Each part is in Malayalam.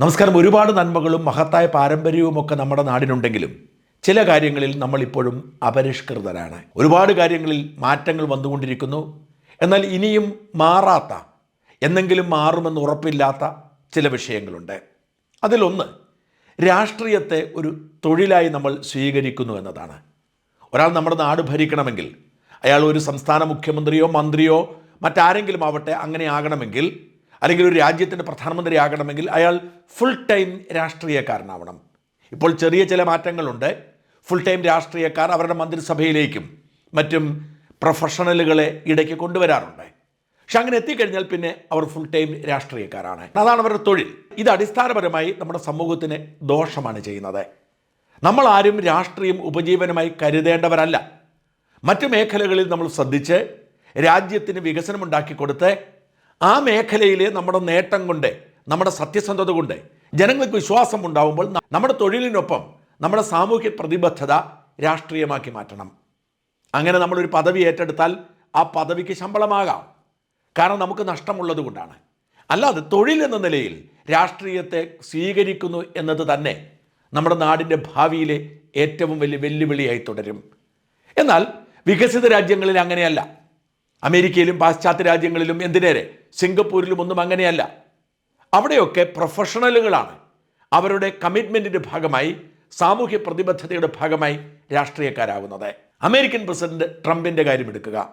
നമസ്കാരം. ഒരുപാട് നന്മകളും മഹത്തായ പാരമ്പര്യവും ഒക്കെ നമ്മുടെ നാടിനുണ്ടെങ്കിലും ചില കാര്യങ്ങളിൽ നമ്മളിപ്പോഴും അപരിഷ്കൃതരാണ്. ഒരുപാട് കാര്യങ്ങളിൽ മാറ്റങ്ങൾ വന്നുകൊണ്ടിരിക്കുന്നു. എന്നാൽ ഇനിയും മാറാത്ത എന്നെങ്കിലും മാറുമെന്ന് ഉറപ്പില്ലാത്ത ചില വിഷയങ്ങളുണ്ട്. അതിലൊന്ന് രാഷ്ട്രീയത്തെ ഒരു തൊഴിലായി നമ്മൾ സ്വീകരിക്കുന്നു എന്നതാണ്. ഒരാൾ നമ്മുടെ നാട് ഭരിക്കണമെങ്കിൽ അയാൾ ഒരു സംസ്ഥാന മുഖ്യമന്ത്രിയോ മന്ത്രിയോ മറ്റാരെങ്കിലും ആവട്ടെ അങ്ങനെ ആകണമെങ്കിൽ അല്ലെങ്കിൽ ഒരു രാജ്യത്തിന്റെ പ്രധാനമന്ത്രി ആകണമെങ്കിൽ അയാൾ ഫുൾ ടൈം രാഷ്ട്രീയക്കാരനാവണം. ഇപ്പോൾ ചെറിയ ചില മാറ്റങ്ങളുണ്ട്. ഫുൾ ടൈം രാഷ്ട്രീയക്കാർ അവരുടെ മന്ത്രിസഭയിലേക്കും മറ്റും പ്രൊഫഷണലുകളെ ഇടയ്ക്ക് കൊണ്ടുവരാറുണ്ട്. പക്ഷെ അങ്ങനെ എത്തിക്കഴിഞ്ഞാൽ പിന്നെ അവർ ഫുൾ ടൈം രാഷ്ട്രീയക്കാരാണ്. അതാണ് അവരുടെ തൊഴിൽ. ഇത് അടിസ്ഥാനപരമായി നമ്മുടെ സമൂഹത്തിന് ദോഷമാണ് ചെയ്യുന്നത്. നമ്മൾ ആരും രാഷ്ട്രീയം ഉപജീവനമായി കരുതേണ്ടവരല്ല. മറ്റു മേഖലകളിൽ നമ്മൾ ശ്രദ്ധിച്ച് രാജ്യത്തിന് വികസനമുണ്ടാക്കി കൊടുത്ത് ആ മേഖലയിലെ നമ്മുടെ നേട്ടം കൊണ്ട് നമ്മുടെ സത്യസന്ധത കൊണ്ട് ജനങ്ങൾക്ക് വിശ്വാസം ഉണ്ടാവുമ്പോൾ നമ്മുടെ തൊഴിലിനൊപ്പം നമ്മുടെ സാമൂഹ്യ പ്രതിബദ്ധത രാഷ്ട്രീയമാക്കി മാറ്റണം. അങ്ങനെ നമ്മളൊരു പദവി ഏറ്റെടുത്താൽ ആ പദവിക്ക് ശമ്പളമാകാം. കാരണം നമുക്ക് നഷ്ടമുള്ളത് കൊണ്ടാണ്. അല്ലാതെ തൊഴിൽ എന്ന നിലയിൽ രാഷ്ട്രീയത്തെ സ്വീകരിക്കുന്നു എന്നത് തന്നെ നമ്മുടെ നാടിന്റെ ഭാവിയിലെ ഏറ്റവും വലിയ വെല്ലുവിളിയായി തുടരും. എന്നാൽ വികസിത രാജ്യങ്ങളിൽ അങ്ങനെയല്ല. അമേരിക്കയിലും പാശ്ചാത്യ രാജ്യങ്ങളിലും എന്തിനേറെ? സിംഗപ്പൂരിലും ഒന്നും അങ്ങനെയല്ല. അവിടെയൊക്കെ പ്രൊഫഷണലുകളാണ്. അവരുടെ കമ്മിറ്റ്മെന്റിന്റെ ഭാഗമായി സാമൂഹ്യ പ്രതിബദ്ധതയുടെ ഭാഗമായി രാഷ്ട്രീയക്കാരാകുന്നത് അമേരിക്കൻ പ്രസിഡന്റ് ട്രംപിന്റെ കാര്യം എടുക്കുക.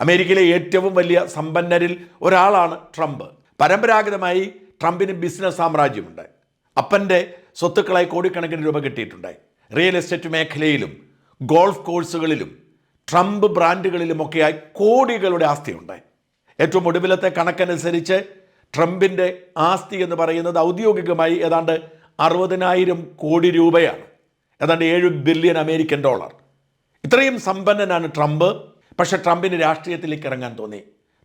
അമേരിക്കയിലെ ഏറ്റവും വലിയ സമ്പന്നരിൽ ഒരാളാണ് ട്രംപ്. പരമ്പരാഗതമായി ട്രംപിന് ബിസിനസ് സാമ്രാജ്യമുണ്ട്. അപ്പന്റെ സ്വത്തുക്കളായി കോടിക്കണക്കിന് രൂപ കിട്ടിയിട്ടുണ്ട്. റിയൽ എസ്റ്റേറ്റ് മേഖലയിലും ഗോൾഫ് കോഴ്സുകളിലും ട്രംപ് ബ്രാൻഡുകളിലുമൊക്കെയായി കോടികളുടെ ആസ്തിയുണ്ട് ഏറ്റവും ഒടുവിലത്തെ കണക്കനുസരിച്ച് ട്രംപിന്റെ ആസ്തി എന്ന് പറയുന്നത് ഔദ്യോഗികമായി ഏതാണ്ട് അറുപതിനായിരം കോടി രൂപയാണ്. ഏതാണ്ട് ഏഴ് ബില്യൺ അമേരിക്കൻ ഡോളർ. ഇത്രയും സമ്പന്നനാണ് ട്രംപ്. പക്ഷേ ട്രംപിന് രാഷ്ട്രീയത്തിലേക്ക് ഇറങ്ങാൻ തോന്നി.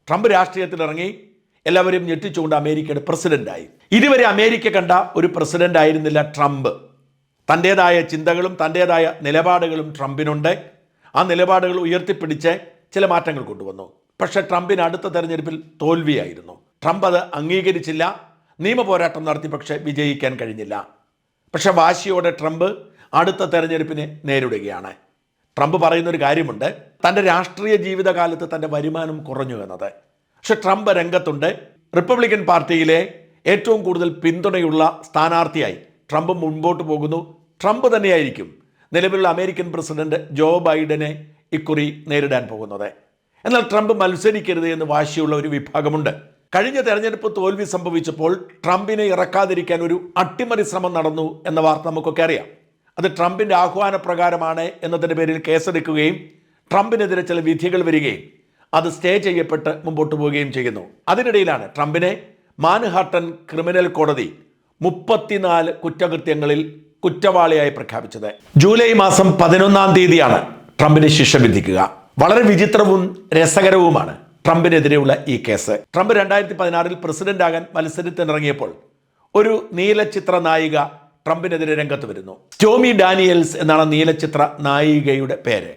ട്രംപ് രാഷ്ട്രീയത്തിൽ ഇറങ്ങി എല്ലാവരും ഞെട്ടിച്ചുകൊണ്ട് അമേരിക്കയുടെ പ്രസിഡന്റായി. ഇതുവരെ അമേരിക്ക കണ്ട ഒരു പ്രസിഡന്റ് ആയിരുന്നില്ല ട്രംപ്. തന്റേതായ ചിന്തകളും തന്റേതായ നിലപാടുകളും ട്രംപിനുണ്ട്. ആ നിലപാടുകൾ ഉയർത്തിപ്പിടിച്ച് ചില മാറ്റങ്ങൾ കൊണ്ടുവന്നു. പക്ഷേ ട്രംപിന് അടുത്ത തെരഞ്ഞെടുപ്പിൽ തോൽവിയായിരുന്നു. ട്രംപ് അത് അംഗീകരിച്ചില്ല. നിയമ പോരാട്ടം നടത്തി പക്ഷേ വിജയിക്കാൻ കഴിഞ്ഞില്ല. പക്ഷേ വാശിയോടെ ട്രംപ് അടുത്ത തെരഞ്ഞെടുപ്പിനെ നേരിടുകയാണ്. ട്രംപ് പറയുന്നൊരു കാര്യമുണ്ട്. തന്റെ രാഷ്ട്രീയ ജീവിതകാലത്ത് തന്റെ വരുമാനം കുറഞ്ഞു എന്നത്. പക്ഷെ ട്രംപ് രംഗത്തുണ്ട്. റിപ്പബ്ലിക്കൻ പാർട്ടിയിലെ ഏറ്റവും കൂടുതൽ പിന്തുണയുള്ള സ്ഥാനാർത്ഥിയായി ട്രംപ് മുൻപോട്ട് പോകുന്നു. ട്രംപ് തന്നെയായിരിക്കും നിലവിലുള്ള അമേരിക്കൻ പ്രസിഡന്റ് ജോ ബൈഡനെ ഇക്കുറി നേരിടാൻ പോകുന്നത്. എന്നാൽ ട്രംപ് മത്സരിക്കരുത് എന്ന് വാശിയുള്ള ഒരു വിഭാഗമുണ്ട്. കഴിഞ്ഞ തെരഞ്ഞെടുപ്പ് തോൽവി സംഭവിച്ചപ്പോൾ ട്രംപിനെ ഇറക്കാതിരിക്കാൻ ഒരു അട്ടിമറി ശ്രമം നടന്നു എന്ന വാർത്ത നമുക്കൊക്കെ അറിയാം. അത് ട്രംപിന്റെ ആഹ്വാനപ്രകാരമാണ് എന്നതിന്റെ പേരിൽ കേസെടുക്കുകയും ട്രംപിനെതിരെ ചില വിധികൾ വരികയും അത് സ്റ്റേ ചെയ്യപ്പെട്ട് മുമ്പോട്ട് പോവുകയും ചെയ്യുന്നു. അതിനിടയിലാണ് ട്രംപിനെ മാൻഹാട്ടൻ ക്രിമിനൽ കോടതി മുപ്പത്തിനാല് കുറ്റകൃത്യങ്ങളിൽ കുറ്റവാളിയായി പ്രഖ്യാപിച്ചത്. ജൂലൈ മാസം പതിനൊന്നാം തീയതിയാണ് ട്രംപിന് ശിക്ഷ വിധിക്കുക. വളരെ വിചിത്രവും രസകരവുമാണ് ട്രംപിനെതിരെയുള്ള ഈ കേസ്. ട്രംപ് രണ്ടായിരത്തി പതിനാറിൽ പ്രസിഡന്റ് ആകാൻ മത്സരത്തിനിറങ്ങിയപ്പോൾ ഒരു നീലചിത്ര നായിക ട്രംപിനെതിരെ രംഗത്ത് വരുന്നു. സ്റ്റോമി ഡാനിയൽസ് എന്നാണ് നീലചിത്ര നായികയുടെ പേര്.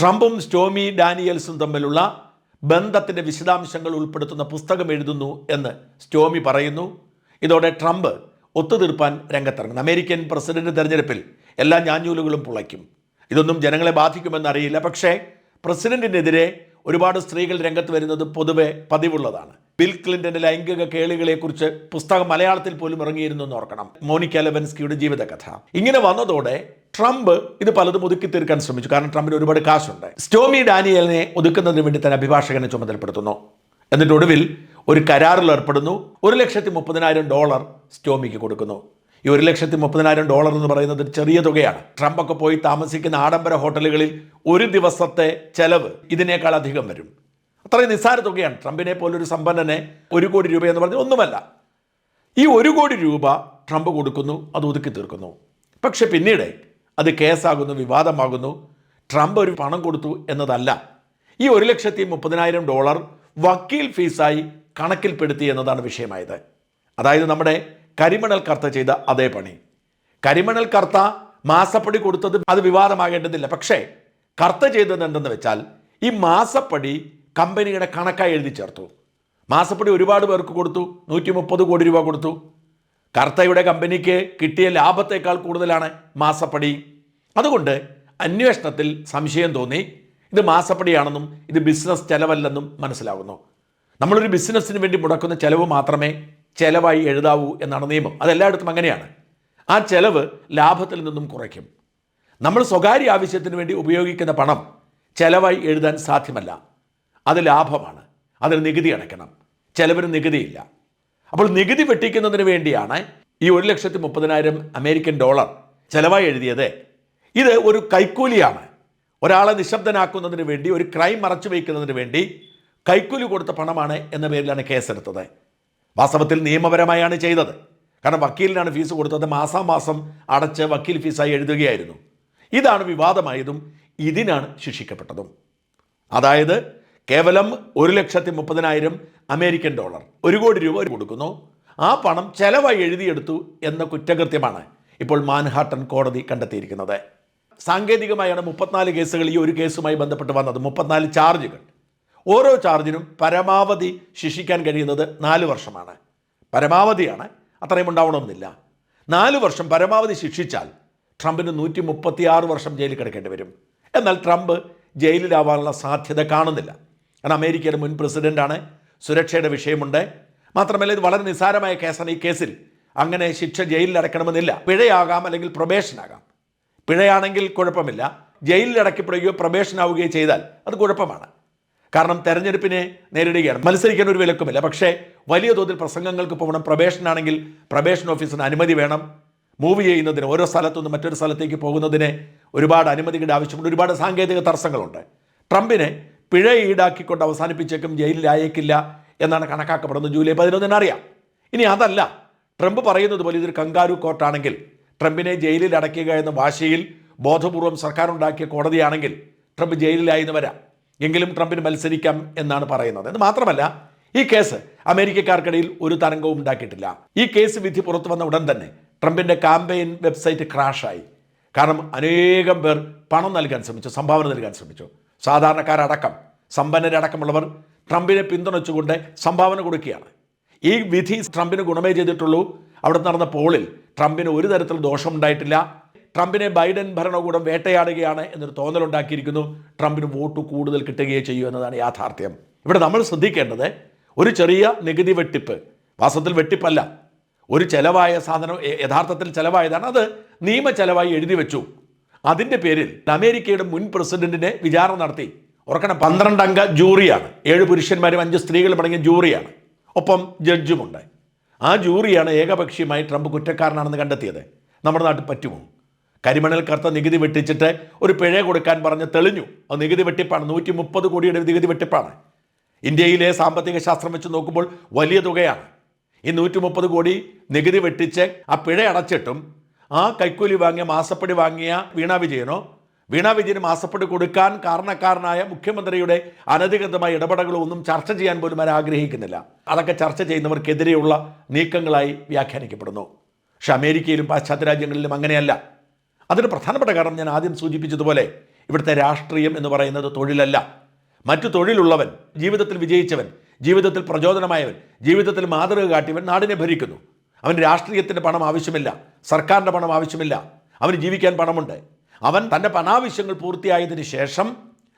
ട്രംപും സ്റ്റോമി ഡാനിയൽസും തമ്മിലുള്ള ബന്ധത്തിന്റെ വിശദാംശങ്ങൾ ഉൾപ്പെടുത്തുന്ന പുസ്തകം എഴുതുന്നു എന്ന് സ്റ്റോമി പറയുന്നു. ഇതോടെ ട്രംപ് ഒത്തുതീർപ്പാൻ രംഗത്തിറങ്ങുന്നത് അമേരിക്കൻ പ്രസിഡന്റ് തെരഞ്ഞെടുപ്പിൽ എല്ലാ ഞാഞ്ഞൂലുകളും പുളയ്ക്കും. ഇതൊന്നും ജനങ്ങളെ ബാധിക്കുമെന്നറിയില്ല പക്ഷേ പ്രസിഡന്റിനെതിരെ ഒരുപാട് സ്ത്രീകൾ രംഗത്ത് വരുന്നത് പൊതുവെ പതിവുള്ളതാണ്. ബിൽ ക്ലിന്റന്റെ ലൈംഗിക കേളികളെക്കുറിച്ച് പുസ്തകം മലയാളത്തിൽ പോലും ഇറങ്ങിയിരുന്നു എന്ന് ഓർക്കണം. മോണിക്ക ലെവൻസ്കിയുടെ ജീവിതകഥ. ഇങ്ങനെ വന്നതോടെ ട്രംപ് ഇത് പലതും ഒതുക്കി തീർക്കാൻ ശ്രമിച്ചു. കാരണം ട്രംപിന് ഒരുപാട് കാശുണ്ട്. സ്റ്റോമി ഡാനിയലിനെ ഒതുക്കുന്നതിന് വേണ്ടി തന്നെ അഭിഭാഷകനെ ചുമതലപ്പെടുത്തുന്നു. എന്നിട്ട് ഒടുവിൽ ഒരു കരാറിൽ ഏർപ്പെടുന്നു. ഒരു ലക്ഷത്തി മുപ്പതിനായിരം ഡോളർ സ്റ്റോമിക്ക് കൊടുക്കുന്നു. ഈ ഒരു ലക്ഷത്തി മുപ്പതിനായിരം ഡോളർ എന്ന് പറയുന്നത് ചെറിയ തുകയാണ്. ട്രംപൊക്കെ പോയി താമസിക്കുന്ന ആഡംബര ഹോട്ടലുകളിൽ ഒരു ദിവസത്തെ ചെലവ് ഇതിനേക്കാൾ അധികം വരും. അത്രയും നിസ്സാര തുകയാണ്. ട്രംപിനെ പോലൊരു സമ്പന്നനെ ഒരു കോടി രൂപ എന്ന് പറഞ്ഞാൽ ഒന്നുമല്ല. ഈ ഒരു കോടി രൂപ ട്രംപ് കൊടുക്കുന്നു അത് ഒതുക്കി തീർക്കുന്നു. പക്ഷെ പിന്നീട് അത് കേസാകുന്നു വിവാദമാകുന്നു. ട്രംപ് ഒരു പണം കൊടുത്തു എന്നതല്ല. ഈ ഒരു ലക്ഷത്തി മുപ്പതിനായിരം ഡോളർ വക്കീൽ ഫീസായി കണക്കിൽപ്പെടുത്തി എന്നതാണ് വിഷയമായത്. അതായത് നമ്മുടെ കരിമണൽ കർത്ത ചെയ്ത അതേ പണി. കരിമണൽ കർത്ത മാസപ്പടി കൊടുത്തത് അത് വിവാദമാകേണ്ടതില്ല. പക്ഷേ കർത്ത ചെയ്തത് എന്തെന്ന് വെച്ചാൽ ഈ മാസപ്പടി കമ്പനിയുടെ കണക്കായി എഴുതി ചേർത്തു. മാസപ്പടി ഒരുപാട് പേർക്ക് കൊടുത്തു. നൂറ്റി മുപ്പത് കോടി രൂപ കൊടുത്തു. കർത്തയുടെ കമ്പനിക്ക് കിട്ടിയ ലാഭത്തേക്കാൾ കൂടുതലാണ് മാസപ്പടി. അതുകൊണ്ട് അന്വേഷണത്തിൽ സംശയം തോന്നി. ഇത് മാസപ്പടിയാണെന്നും ഇത് ബിസിനസ് ചെലവല്ലെന്നും മനസ്സിലാകുന്നു നമ്മളൊരു ബിസിനസ്സിന് വേണ്ടി മുടക്കുന്ന ചിലവ് മാത്രമേ ചിലവായി എഴുതാവൂ എന്നാണ് നിയമം. അതെല്ലായിടത്തും അങ്ങനെയാണ്. ആ ചിലവ് ലാഭത്തിൽ നിന്നും കുറയ്ക്കും. നമ്മൾ സ്വകാര്യ ആവശ്യത്തിന് വേണ്ടി ഉപയോഗിക്കുന്ന പണം ചിലവായി എഴുതാൻ സാധ്യമല്ല. അത് ലാഭമാണ്. അതിന് നികുതി അടയ്ക്കണം. ചിലവിന് നികുതിയില്ല. അപ്പോൾ നികുതി വെട്ടിക്കുന്നതിന് വേണ്ടിയാണ് ഈ ഒരു ലക്ഷത്തി മുപ്പതിനായിരം അമേരിക്കൻ ഡോളർ ചിലവായി എഴുതിയത്. ഇത് ഒരു കൈക്കൂലിയാണ്. ഒരാളെ നിശബ്ദനാക്കുന്നതിന് വേണ്ടി ഒരു ക്രൈം മറച്ചു വയ്ക്കുന്നതിന് വേണ്ടി കൈക്കൂലി കൊടുത്ത പണമാണ് എന്ന പേരിലാണ് കേസെടുത്തത്. വാസ്തവത്തിൽ നിയമപരമായാണ് ചെയ്തത്. കാരണം വക്കീലിനാണ് ഫീസ് കൊടുത്തത് മാസാമാസം അടച്ച് വക്കീൽ ഫീസായി എഴുതുകയായിരുന്നു. ഇതാണ് വിവാദമായതും ഇതിനാണ് ശിക്ഷിക്കപ്പെട്ടതും. അതായത് കേവലം ഒരു ലക്ഷത്തി മുപ്പതിനായിരം അമേരിക്കൻ ഡോളർ ഒരു കോടി രൂപ കൊടുക്കുന്നു. ആ പണം ചെലവായി എഴുതിയെടുത്തു എന്ന കുറ്റകൃത്യമാണ് ഇപ്പോൾ മാൻഹാട്ടൻ കോടതി കണ്ടെത്തിയിരിക്കുന്നത്. സാങ്കേതികമായാണ് മുപ്പത്തിനാല് കേസുകൾ ഈ ഒരു കേസുമായി ബന്ധപ്പെട്ട് വന്നത്. മുപ്പത്തിനാല് ചാർജുകൾ. ഓരോ ചാർജിനും പരമാവധി ശിക്ഷിക്കാൻ കഴിയുന്നത് നാല് വർഷമാണ്. പരമാവധിയാണ് അത്രയും ഉണ്ടാവണമെന്നില്ല. നാല് വർഷം പരമാവധി ശിക്ഷിച്ചാൽ ട്രംപിന് നൂറ്റി മുപ്പത്തിയാറ് വർഷം ജയിലിൽ കിടക്കേണ്ടി വരും. എന്നാൽ ട്രംപ് ജയിലിലാവാനുള്ള സാധ്യത കാണുന്നില്ല. കാരണം അമേരിക്കയുടെ മുൻ പ്രസിഡന്റാണ് സുരക്ഷയുടെ വിഷയമുണ്ട്. മാത്രമല്ല ഇത് വളരെ നിസ്സാരമായ കേസാണ് ഈ കേസിൽ. അങ്ങനെ ശിക്ഷ ജയിലിൽ അടയ്ക്കണമെന്നില്ല. പിഴയാകാം അല്ലെങ്കിൽ പ്രൊബേഷനാകാം. പിഴയാണെങ്കിൽ കുഴപ്പമില്ല. ജയിലിൽ അടയ്ക്കപ്പെടുകയോ പ്രൊബേഷനാവുകയോ ചെയ്താൽ അത് കുഴപ്പമാണ്. കാരണം തെരഞ്ഞെടുപ്പിനെ നേരിടുകയാണ്. മത്സരിക്കാൻ ഒരു വിലക്കുമില്ല. പക്ഷേ വലിയ തോതിൽ പ്രസംഗങ്ങൾക്ക് പോകണം. പ്രവേശനാണെങ്കിൽ പ്രൊബേഷൻ ഓഫീസിന് അനുമതി വേണം. മൂവ് ചെയ്യുന്നതിന് ഓരോ സ്ഥലത്തുനിന്ന് മറ്റൊരു സ്ഥലത്തേക്ക് പോകുന്നതിന് ഒരുപാട് അനുമതികളുടെ ആവശ്യമുണ്ട്. ഒരുപാട് സാങ്കേതിക തടസ്സങ്ങളുണ്ട്. ട്രംപിനെ പിഴ ഈടാക്കിക്കൊണ്ട് അവസാനിപ്പിച്ചേക്കും ജയിലിലായേക്കില്ല എന്നാണ് കണക്കാക്കപ്പെടുന്നത്. ജൂലൈ പതിനൊന്നിന് അറിയാം. ഇനി അതല്ല. ട്രംപ് പറയുന്നത് പോലെ ഇതൊരു കങ്കാരു കോർട്ടാണെങ്കിൽ ട്രംപിനെ ജയിലിൽ അടയ്ക്കുക എന്ന വാശിയിൽ ബോധപൂർവം സർക്കാർ ഉണ്ടാക്കിയ കോടതിയാണെങ്കിൽ ട്രംപ് ജയിലിലായി എന്ന് വരാം. എങ്കിലും ട്രംപിന് മത്സരിക്കാം എന്നാണ് പറയുന്നത്. എന്ന് മാത്രമല്ല ഈ കേസ് അമേരിക്കക്കാർക്കിടയിൽ ഒരു തരംഗവും ഉണ്ടാക്കിയിട്ടില്ല. ഈ കേസ് വിധി പുറത്തു വന്ന ഉടൻ തന്നെ ട്രംപിന്റെ കാമ്പയിൻ വെബ്സൈറ്റ് ക്രാഷായി. കാരണം അനേകം പേർ പണം നൽകാൻ ശ്രമിച്ചു സംഭാവന നൽകാൻ ശ്രമിച്ചു. സാധാരണക്കാരടക്കം സമ്പന്നരടക്കമുള്ളവർ ട്രംപിനെ പിന്തുണച്ചുകൊണ്ട് സംഭാവന കൊടുക്കുകയാണ്. ഈ വിധി ട്രംപിന് ഗുണമേ ചെയ്തിട്ടുള്ളൂ. അവിടെ നടന്ന പോളിൽ ട്രംപിന് ഒരു തരത്തിൽ ദോഷമുണ്ടായിട്ടില്ല. ട്രംപിനെ ബൈഡൻ ഭരണകൂടം വേട്ടയാടുകയാണ് എന്നൊരു തോന്നലുണ്ടാക്കിയിരിക്കുന്നു. ട്രംപിന് വോട്ട് കൂടുതൽ കിട്ടുകയോ ചെയ്യൂ എന്നതാണ് യാഥാർത്ഥ്യം. ഇവിടെ നമ്മൾ ശ്രദ്ധിക്കേണ്ടത് ഒരു ചെറിയ നികുതി വെട്ടിപ്പ് വാസ്തവത്തിൽ വെട്ടിപ്പല്ല. ഒരു ചെലവായ സാധനം യഥാർത്ഥത്തിൽ ചെലവായതാണ്. അത് നിയമ ചെലവായി എഴുതി വെച്ചു. അതിന്റെ പേരിൽ അമേരിക്കയുടെ മുൻ പ്രസിഡന്റിനെ വിചാരണ നടത്തി. ഓർക്കണം പന്ത്രണ്ട് അംഗ ജൂറിയാണ്. ഏഴ് പുരുഷന്മാരും അഞ്ച് സ്ത്രീകളും അടങ്ങിയ ജൂറിയാണ്. ഒപ്പം ജഡ്ജുമുണ്ട്. ആ ജൂറിയാണ് ഏകപക്ഷീയമായി ട്രംപ് കുറ്റക്കാരനാണെന്ന് കണ്ടെത്തിയത്. നമ്മുടെ നാട്ടിൽ പറ്റുമോ? കരിമണൽ കറുത്ത നികുതി വെട്ടിച്ചിട്ട് ഒരു പിഴ കൊടുക്കാൻ പറഞ്ഞ് തെളിഞ്ഞു. അത് നികുതി വെട്ടിപ്പാണ്. നൂറ്റി മുപ്പത് കോടിയുടെ നികുതി വെട്ടിപ്പാണ്. ഇന്ത്യയിലെ സാമ്പത്തിക ശാസ്ത്രം വെച്ച് നോക്കുമ്പോൾ വലിയ തുകയാണ്. ഈ നൂറ്റി മുപ്പത് കോടി നികുതി വെട്ടിച്ച് ആ പിഴ അടച്ചിട്ടും ആ കൈക്കൂലി വാങ്ങിയ മാസപ്പടി വാങ്ങിയ വീണ വിജയനോ വീണ വിജയന് മാസപ്പടി കൊടുക്കാൻ കാരണക്കാരനായ മുഖ്യമന്ത്രിയുടെ അനധികൃതമായ ഇടപെടലുകളൊന്നും ചർച്ച ചെയ്യാൻ പോലും അവർ ആഗ്രഹിക്കുന്നില്ല. അതൊക്കെ ചർച്ച ചെയ്യുന്നവർക്കെതിരെയുള്ള നീക്കങ്ങളായി വ്യാഖ്യാനിക്കപ്പെടുന്നു. പക്ഷെ അമേരിക്കയിലും പാശ്ചാത്യ രാജ്യങ്ങളിലും അങ്ങനെയല്ല. അതിന് പ്രധാനപ്പെട്ട കാരണം ഞാൻ ആദ്യം സൂചിപ്പിച്ചതുപോലെ ഇവിടുത്തെ രാഷ്ട്രീയം എന്ന് പറയുന്നത് തൊഴിലല്ല. മറ്റു തൊഴിലുള്ളവൻ ജീവിതത്തിൽ വിജയിച്ചവൻ ജീവിതത്തിൽ പ്രചോദനമായവൻ ജീവിതത്തിൽ മാതൃക കാട്ടിയവൻ നാടിനെ ഭരിക്കുന്നു. അവൻ രാഷ്ട്രീയത്തിന്റെ പണം ആവശ്യമില്ല സർക്കാരിന്റെ പണം ആവശ്യമില്ല അവന് ജീവിക്കാൻ പണമുണ്ട്. അവൻ തന്റെ പണാവശ്യങ്ങൾ പൂർത്തിയായതിന് ശേഷം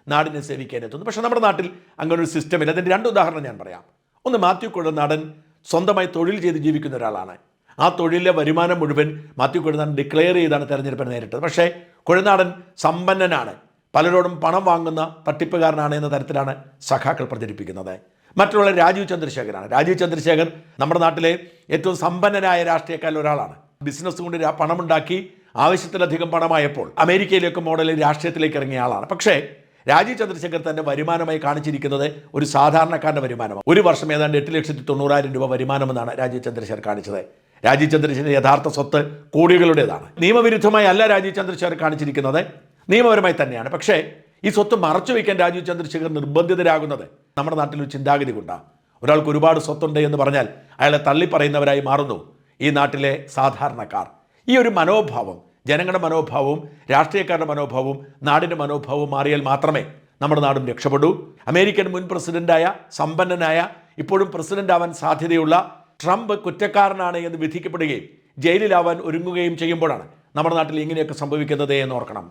നാടിനെ സേവിക്കാൻ എത്തുന്നു. പക്ഷേ നമ്മുടെ നാട്ടിൽ അങ്ങനെ ഒരു സിസ്റ്റം ഇല്ല. അതിന്റെ രണ്ട് ഉദാഹരണം ഞാൻ പറയാം. ഒന്ന് മാത്യു കുഴനാടൻ സ്വന്തമായി തൊഴിൽ ചെയ്ത് ജീവിക്കുന്ന ഒരാളാണ്. ആ തൊഴിലിലെ വരുമാനം മുഴുവൻ മാത്യു കുഴനാടൻ ഡിക്ലെയർ ചെയ്താണ് തെരഞ്ഞെടുപ്പിനെ നേരിട്ടത്. പക്ഷേ കുഴനാടൻ സമ്പന്നനാണ്. പലരോടും പണം വാങ്ങുന്ന തട്ടിപ്പുകാരനാണ് എന്ന തരത്തിലാണ് സഖാക്കൾ പ്രചരിപ്പിക്കുന്നത്. മറ്റുള്ള രാജീവ് ചന്ദ്രശേഖരാണ്. രാജീവ് ചന്ദ്രശേഖർ നമ്മുടെ നാട്ടിലെ ഏറ്റവും സമ്പന്നനായ രാഷ്ട്രീയക്കാരിൽ ഒരാളാണ്. ബിസിനസ് കൊണ്ട് പണമുണ്ടാക്കി ആവശ്യത്തിലധികം പണമായപ്പോൾ അമേരിക്കയിലേക്ക് മോഡലിൽ രാഷ്ട്രീയത്തിലേക്ക് ഇറങ്ങിയ ആളാണ്. പക്ഷേ രാജീവ് ചന്ദ്രശേഖർ തന്റെ വരുമാനമായി കാണിച്ചിരിക്കുന്നത് ഒരു സാധാരണക്കാരന്റെ വരുമാനമാണ്. ഒരു വർഷം ഏതാണ്ട് എട്ട് ലക്ഷത്തി തൊണ്ണൂറായിരം രൂപ വരുമാനമെന്നാണ് രാജീവ് ചന്ദ്രശേഖർ കാണിച്ചത്. രാജീവ് ചന്ദ്രശേഖരൻ യഥാർത്ഥ സ്വത്ത് കോടികളുടേതാണ്. നിയമവിരുദ്ധമായി അല്ല രാജീവ് ചന്ദ്രശേഖർ കാണിച്ചിരിക്കുന്നത്. നിയമപരമായി തന്നെയാണ്. പക്ഷേ ഈ സ്വത്ത് മറച്ചു വയ്ക്കാൻ രാജീവ് ചന്ദ്രശേഖർ നിർബന്ധിതരാകുന്നത് നമ്മുടെ നാട്ടിലൊരു ചിന്താഗതി കൊണ്ടാണ് ഒരാൾക്ക് ഒരുപാട് സ്വത്തുണ്ട് എന്ന് പറഞ്ഞാൽ അയാളെ തള്ളിപ്പറയുന്നവരായി മാറുന്നു ഈ നാട്ടിലെ സാധാരണക്കാർ. ഈ ഒരു മനോഭാവം ജനങ്ങളുടെ മനോഭാവവും രാഷ്ട്രീയക്കാരുടെ മനോഭാവവും നാടിന്റെ മനോഭാവവും മാറിയാൽ മാത്രമേ നമ്മുടെ നാടും രക്ഷപ്പെടൂ. അമേരിക്കൻ മുൻ പ്രസിഡന്റായ സമ്പന്നനായ ഇപ്പോഴും പ്രസിഡന്റ് ആവാൻ സാധ്യതയുള്ള ട്രംപ് കുറ്റക്കാരനാണ് എന്ന് വിധിക്കപ്പെടുകയും ജയിലിലാവാൻ ഒരുങ്ങുകയും ചെയ്യുമ്പോഴാണ് നമ്മുടെ നാട്ടിൽ ഇങ്ങനെയൊക്കെ സംഭവിക്കുന്നത് എന്ന് ഓർക്കണം.